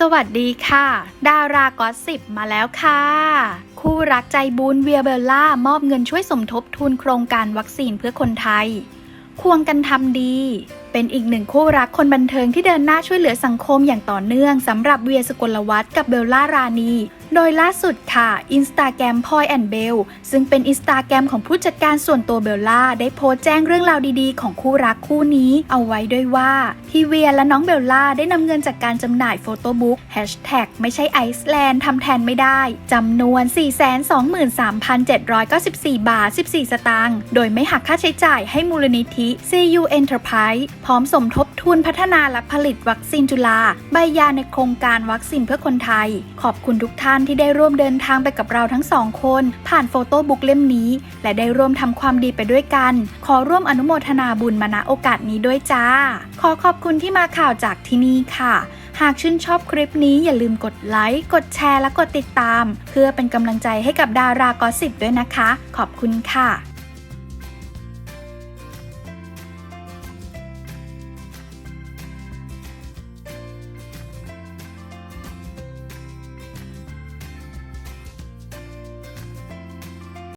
สวัสดีค่ะ ดารากอสสิบมาแล้วค่ะ คู่รักใจบุญเวียเบลล่ามอบเงินช่วยสมทบทุนโครงการวัคซีนเพื่อคนไทย ควงกันทำดี เป็นอีกหนึ่งคู่รักคนบันเทิงที่เดินหน้าช่วยเหลือสังคมอย่างต่อเนื่องสำหรับเวียสกลวัฒน์กับเบลล่ารานี โดยล่าสุดค่ะอินสตาแกรมพอยแอนเบลซึ่งเป็นอินสตาแกรมของผู้จัดการส่วนตัวเบลล่า ได้โพสต์แจ้งเรื่องราวดีๆ ของคู่รักคู่นี้ เอาไว้ด้วยว่า พี่เวียและน้องเบลล่าได้นำเงินจากการจำหน่ายโฟโต้บุ๊กแฮชแท็กไม่ใช่ไอซ์แลนด์ทำแทนไม่ได้จำนวน 423,794 บาท 14 สตางค์โดยไม่หักค่าใช้จ่ายให้มูลนิธิ CU Enterprise พร้อมสมทบทุนพัฒนาและผลิตวัคซีนจุฬาใบยาในโครงการวัคซีนเพื่อคนไทย ขอบคุณทุกท่านที่ได้ร่วมเดินทางไปกับเราทั้งสองคน ผ่านโฟโต้บุ๊กเล่มนี้ และได้ร่วมทำความดีไปด้วยกัน ขอร่วมอนุโมทนาบุญมาณโอกาสนี้ด้วยจ้า ขอขอบคุณที่มาข่าวจากที่นี่ค่ะ หากชื่นชอบคลิปนี้อย่าลืมกดไลค์ กดแชร์และกดติดตาม เพื่อเป็นกำลังใจให้กับดารากอสิบด้วยนะคะ ขอบคุณค่ะ